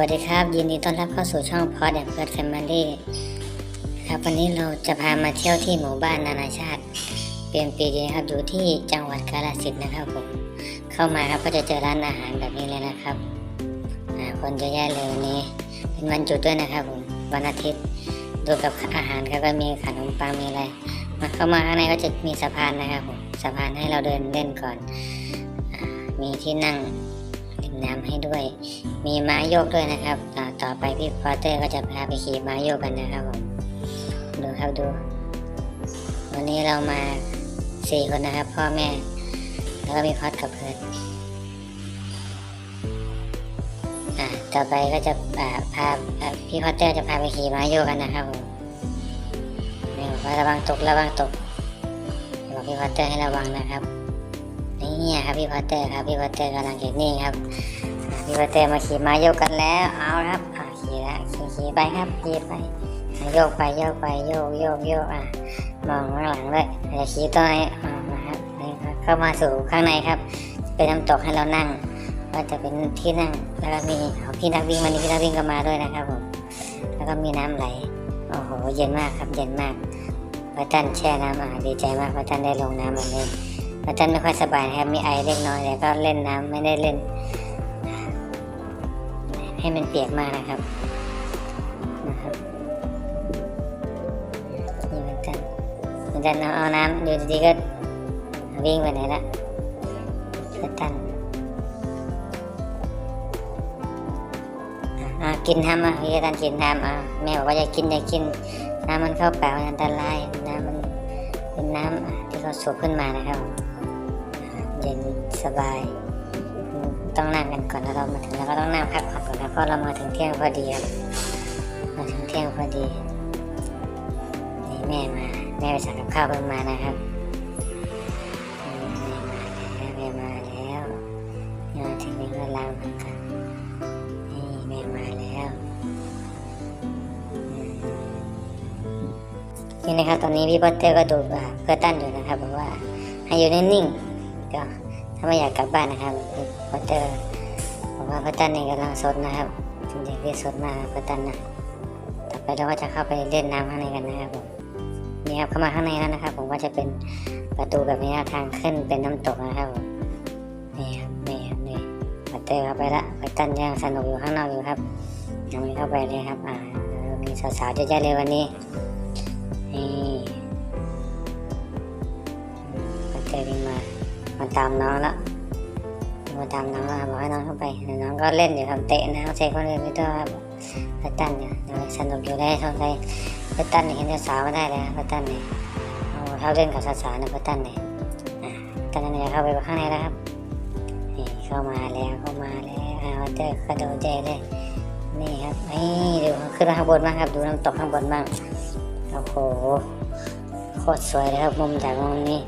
วัสดีครับ ยินดีต้อนรับเข้าสู่ช่องพอดแอนเพิร์ดแฟมิลี่ครับวันนี้เราจะพามาเที่ยวที่หมู่บ้านนานาชาติ เปลี่ยนปีดีครับอยู่ที่จังหวัดกาฬสินธุ์นะครับผมเข้ามาครับก็จะเจอร้านอาหารแบบนี้เลยนะครับคนเยอะแยะเลยวันนี้ เป็นวันหยุดด้วยนะครับผมวันอาทิตย์ดูกับอาหารครับก็มีขนมปังมีอะไรมาเข้ามาข้างในก็จะมีสะพานนะครับผมสะพานให้เราเดินเล่นก่อนอมีที่นั่ง น้ำให้ด้วย มีม้าโยกด้วยนะครับอ่าต่อไปพี่พอเตอร์ก็จะพาไปขี่ม้าโยกกันนะครับผมดูครับดู วันนี้เรามาสี่คนนะครับ พ่อแม่ แล้วก็มีพอดกับเพิร์ดอ่าต่อไปก็จะอ่าพาพี่พอเตอร์จะพาไปขี่ม้าโยกกันนะครับผมเนี่ยวระวังตกระวังตกบอกพี่พอเตอร์ให้ระวังนะครับ นี่ครับพี่พอตเตอร์ครับพี่พอตเตอร์กำลังเก็บนี่ครับพี่ใบเตยมาขี่ม้าโยกกันแล้วเอาครับขี่แล้วขี่ขี่ไปครับขี่ไปโยกไปโยกไปโยกโยกโยกอะมองข้างหลังด้วยจะขี่ตัวไหนอ่าครับเข้ามาสู่ข้างในครับ เป็นน้ำตกให้เรานั่งก็จะเป็นที่นั่งแล้วก็มีพี่นักวิ่งมานี่พี่นักวิ่งก็มาด้วยนะครับผมแล้วก็มีน้ำไหลโอ้โหเย็นมากครับเย็นมากพระจันแช่น้ำอะดีใจมากพระจันได้ลงน้ำแบบนี้ พระจันไม่ค่อยสบายนะครับ มีไอเล็กน้อยแต่ก็เล่นน้ำไม่ได้เล่น ให้มันเปียกมากนะครับนะครับนี่เหมือนกันเหมือนกันเอาเอาน้ำอยู่ดีๆก็วิ่งไปไหนละก็ตันอะอะกินทำอะพี่ก็ตันกินทำอะแม่บอกว่าอย่ากินอย่ากินน้ำมันเข้าปากมันอันตรายน้ำมันเป็นน้ำที่เขาสูบขึ้นมานะครับ เย็นสบาย ต้องนั่งกันก่อนแล้วเรามาถึงแล้วก็ต้องนั่งพักผ่อนก่อนนะเพราะเรามาถึงเที่ยงพอดีครับมาถึงเที่ยงพอดีนี่แม่มาแม่ไปสั่งกับข้าวเพิ่งมานะครับแม่มาแล้วแม่มาแล้วมาถึงนี่ก็ล้างมือกันนี่แม่มาแล้วนี่นะครับตอนนี้พี่พอตเตอร์ก็ดูเพื่อตั้นอยู่นะครับบอกว่าให้อยู่นิ่งๆ ก็ถ้าไม่อยากกลับบ้านนะครับพอเตอร์บอกว่าพระจันทร์นี่กำลังสดนะครับเป็นเด็กที่สดมากพระจันทร์นะต่อไปเราก็จะเข้าไปเล่นน้ำข้างในกันนะครับผมนี่ครับเข้ามาข้างในแล้วนะครับ ผมก็จะเป็นประตูแบบนี้ทางขึ้นเป็นน้ำตกนะครับผมนี่ครับนี่ครับนี่พอเตอร์เข้าไปละพระจันทร์ยังสนุกอยู่ข้างนอกอยู่ครับยังไม่เข้าไปเลยครับอ่ามีสาวๆเยอะแยะเลยวันนี้ มาตามน้องแล้วมาตามน้องแล้วบอกให้น้องเข้าไปน้องก็เล่นอยู่ครับเตะน้ำใส่คนอื่นไม่ต้องครับพัตตันเนี่ยสนุกอยู่ได้สงสัยพัตตันเนี่ยเห็นสาวมาได้เลยครับพัตตันเนี่ยโอ้เขาเล่นกับสาวๆนะพัตตันเนี่ยอ่าพัตตันเนี่ยเข้าไปข้างในแล้วครับนี่เข้ามาแล้วเข้ามาแล้วอ่าเจอกระโดดใจเลยนี่ครับนี่ดูขึ้นมาข้างบนบ้างครับ ดูน้ำตกข้างบนบ้างโอ้โหโคตรสวยเลยครับมุมจากมุมนี้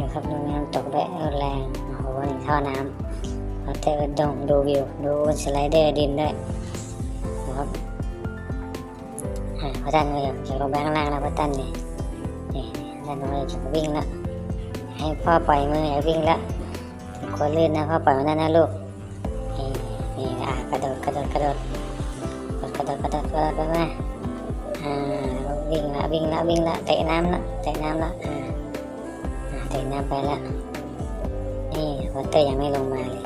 นะครับดูน้ำตกด้วยเออแรงโอ้โหนี่ท่อน้ำมาเจอร์ดงดูวิวดูสไลเดอร์ดินด้วยนะครับพระตันก็จะลงไปข้างล่างแล้วพระตันนี่นี่พระตันก็จะวิ่งละให้พ่อปล่อยมืออย่าวิ่งละคนลื่นนะพ่อปล่อยมันได้นะลูกนี่นี่อะกระโดดกระโดดกระโดดกระโดดกระโดดกระโดดไปมาอ่าวิ่งละวิ่งละวิ่งละเตะน้ำละเตะน้ำละอ่า อ่นหน้าไปแล้วนี่วัตเตอร์ยังไม่ลงมาเลย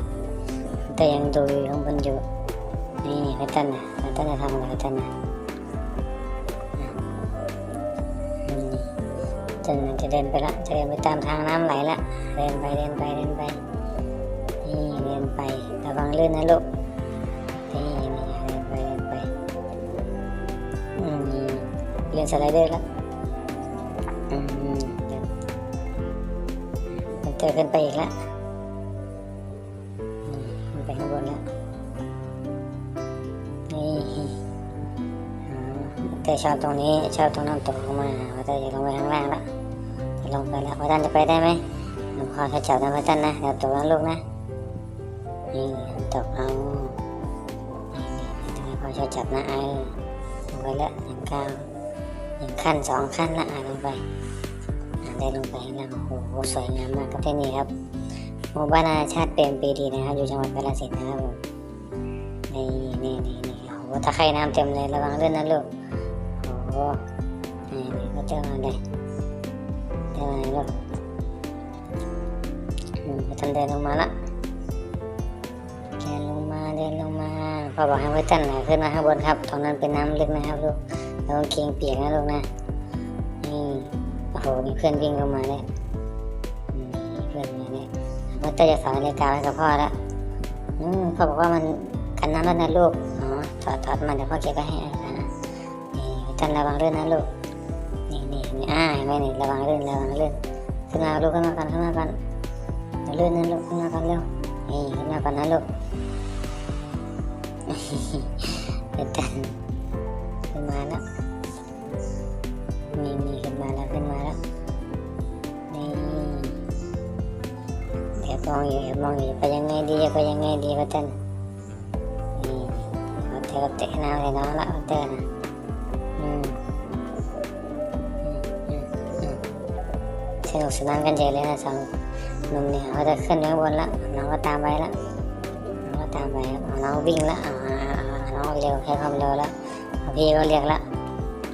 วัตเตอร์ยังดูอยู่ข้างบนอยู่นี่วัตเตอร์นะวัตเตอร์จะทำอะไรวัตเตอร์นะอะอืมจนจะเดินไปละจะเดินไปตามทางน้ำไหลละเดินไปเดินไปเดินไปนี่เดินไประวังลื่นนะลูกนี่นี่เดินไปเดินไปอืมเล่นสไลเดอร์ละอืม เดินมันเจอขึ้นไปอีกแล้วนี่มันไปข้างบนแล้วนี่อ๋อแต่ชอบตรงนี้ชอบตรงน้ำตกลงมาว่าแต่จะลงไปข้างล่างละจะลงไปแล้วว่าท่านจะไปได้ไหมหลวงพ่อจะจับนะว่าท่านนะเดี๋ยวตกลูกนะนี่ตกเอานี่นี่นี่พ่อจะจับนะไอ้ลงไปแล้วหนึ่งก้าวหนึ่งขั้นสองขั้นละอะลงไป ได้ลงไปข้างล่างโอ้โหสวยงามมากครับที่นี่ครับหมู่บ้านนาชาติเปรมปรีดีนะครับ อยู่จังหวัดกาฬสินธุ์นะครับผมนี่นี่โหตะไคร่น้ำเต็มเลยระวังเลื่นนะลูกโอ้โหนี่นี่ก็เจอมาเลยเจอมาเลยลูกอืมท่านเดินลงมาละเดินลงมาเดินลงมาพอบอกให้ไว้ตันหน่อยขึ้นมาข้างบนครับตรงนั้นเป็นน้ำลึกนะครับลูกแล้วกางเกงเปียกนะลูกนะ หมีเพื่อนวิ่งลงมาเลยอืมมีเพื่อนมาเนี่ยว่าเต้จะสอนนาฬิกาให้กับพ่อละอืมพ่อบอกว่ามันกันน้ำแล้วนะลูกอ๋อถอดถอดมาเดี๋ยวพ่อเก็บไว้ให้อ่านี่ท่านระวังเลื่อนนะลูกนี่นี่นี่อ่าเห็นไหมนี่ระวังเลื่อนระวังเลื่อนขึ้นมาลูกขึ้นมากันขึ้นมากันเดี๋ยวเลื่อนนลูกขึ้นมากันเร็วนี่ขึ้นมากันนะลูกเดี๋ยวกันขึ้นมาแล้ว มองอยู่เดี๋ยวมองอยู่ไปยังไงดีไปยังไงดีว่าเต้นนี่เขาเตะก็เตะน้ำเลยน้องละเขาเตะนะอืมสนุกสนานกันใหญ่เลยนะสองหนุ่มเนี่ยเขาจะขึ้นไปข้างบนละน้องก็ตามไปละน้องก็ตามไปน้องวิ่งละน้องเร็วใช้ความเร็วละพี่ก็เรียกละ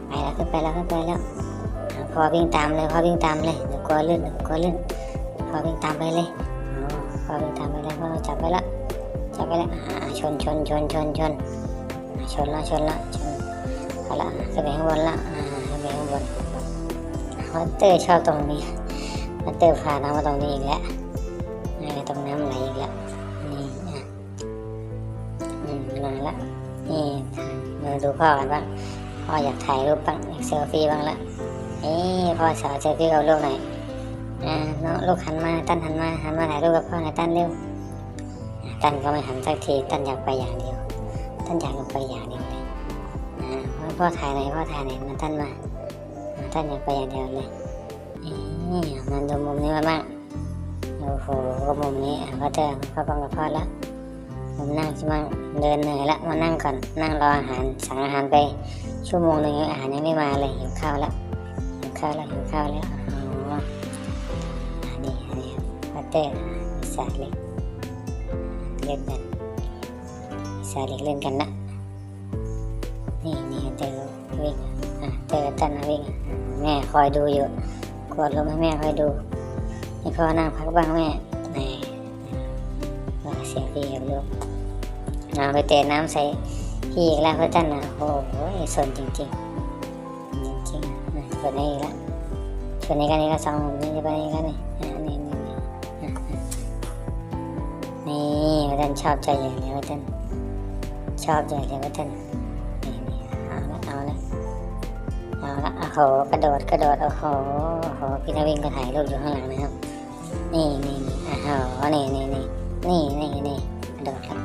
ไปแล้วขึ้นไปแล้วขึ้นไปแล้วพอวิ่งตามเลยพอวิ่งตามเลยเดี๋ยวกลัวลื่นเดี๋ยวกลัวลื่นพอวิ่งตามไปเลย พอวิ่งตามไปเลยพอจับไปละจับไปละชนชนชนชนชนชนละชนละชนเอาละขึ้นไปข้างบนละขึ้นไปข้างบนวัตเตอร์ชอบตรงนี้วัตเตอร์พาน้ำมาตรงนี้อีกแล้วตรงน้ำไหลอีกแล้วนี่อะอืมมาละนี่มาดูพ่อกันบ้างพ่ออยากถ่ายรูปบ้างอยากเซลฟี่บ้างละเอ้พ่อสาวเซลฟี่กับลูกหน่อย อ่าน้องลูกหันมาตั้นหันมาหันมาถ่ายรูปกับพ่อหน่อยตั้นเร็วตั้นก็ไม่หันสักทีตั้นอยากไปอย่างเดียวตั้นอยากลงไปอย่างเดียวเลยพ่อพ่อถ่ายไหนพ่อถ่ายไหนมาตั้นมาอ่าตั้นอยากไปอย่างเดียวเลยนี่มาดูมุมนี้มาบ้างโอ้โหมุมนี้พ่อเจอพ่อฟังกับพ่อและผมนั่งใช่ไหมเดินเหนื่อยละมานั่งก่อนนั่งรออาหารสั่งอาหารไปชั่วโมงหนึ่งยังอาหารยังไม่มาเลยหิวข้าวแล้วหิวข้าวแล้วหิวข้าวแล้ว ครับพ่อเจอมิสาเล็กเล่นกันมิสาเล็กเล่นกันนะนี่นี่เจอวิ่งอะเจอตันนะวิ่งแม่คอยดูอยู่กดลมให้แม่คอยดูให้พ่อนั่งพักบ้างแม่นี่ว่าเสียพี่กับลูกเอาไปเตะน้ำใส่พี่อีกแล้วเพื่อตันนะโอ้โหสนจริงๆจริงๆสนนี้อีกแล้วส่วนนี้กันนี้ก็สองนี่จะไปกันเอ่านี่นี่นี่ นี่ว่ท่านชอบใจอย่างนี้ว่ท่านชอบใจเลยว่าท่านนี่นี่เอาละเอาละเอาละโอ้โหกระโดดกระโดดโอ้โหโอ้โหพี่นวินก็ถ่ายรูปอยู่ข้างหลังนะครับ นี่นี่นี่โอ้โหนี่นี่นี่นี่นี่นี่กระโดดครับ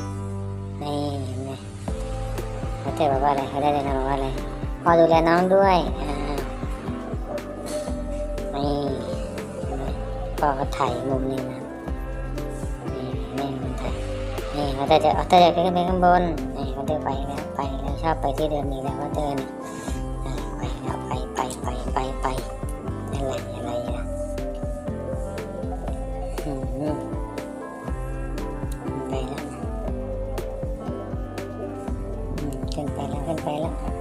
นี่นไหมเขาเจอบอกว่าอะไรเขาได้เลยนะบอกว่าอะไรพอดูแลน้องด้วยอ่านี่พ่อก็ถ่ายมุมนี้นะ เราจะจะเขาจะขึ้นไปข้างบนนี่เขาเดินไปแล้วไปแล้วชอบไปที่เดิมอีกแล้วก็เดินไปแล้วไปไปไปไปไปนั่นแหละอะไรนะอืมไปแล้วขึ้นไปแล้วขึ้นไปแล้ว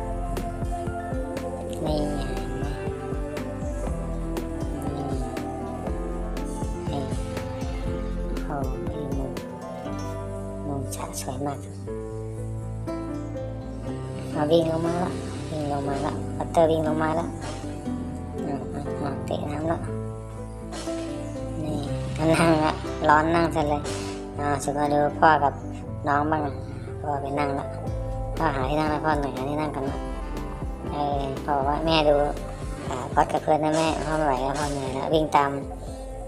วิ่งลงมาละวิ่งลงมาละปัตเตอร์วิ่งลงมาละอืมอืมอืมเตะน้ำละนี่นั่งละร้อนนั่งซะเลยอ่าสุดมาดูพ่อกับน้องบ้างพ่อไปนั่งละพ่อหาที่นั่งแล้วพ่อหน่อยหาที่นั่งกันละเออพอบอกว่าแม่ดูพอดกับเพื่อนนะแม่พ่อไม่ไหวแล้วพ่อเหนื่อยแล้ววิ่งตาม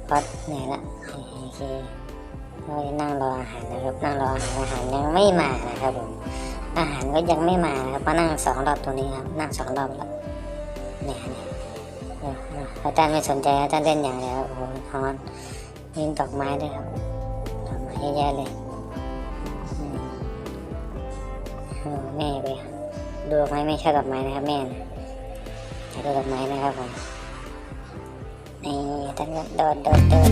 พอดเหนื่อยล้วโอเคเราจะนั่งรออาหารนะครับนั่งรออาหารอาหารยังไม่มานะครับผม อาหารก็ยังไม่มาครับมานั่งสองรอบตรงนี้ครับนั่งสองรอบแล้วเนี่ยเนี่ยอาจารย์ไม่สนใจอาจารย์เล่นอย่างเดียวโอ้โหฮอนยิงดอกไม้ด้วยครับดอกไม้เยอะแยะเลยแม่ไปดูดอกไม้ไม่ใช่ดอกไม้นะครับแม่นะจะดูดอกไม้นะครับผมนี่ท่านก็โดดโดดโดด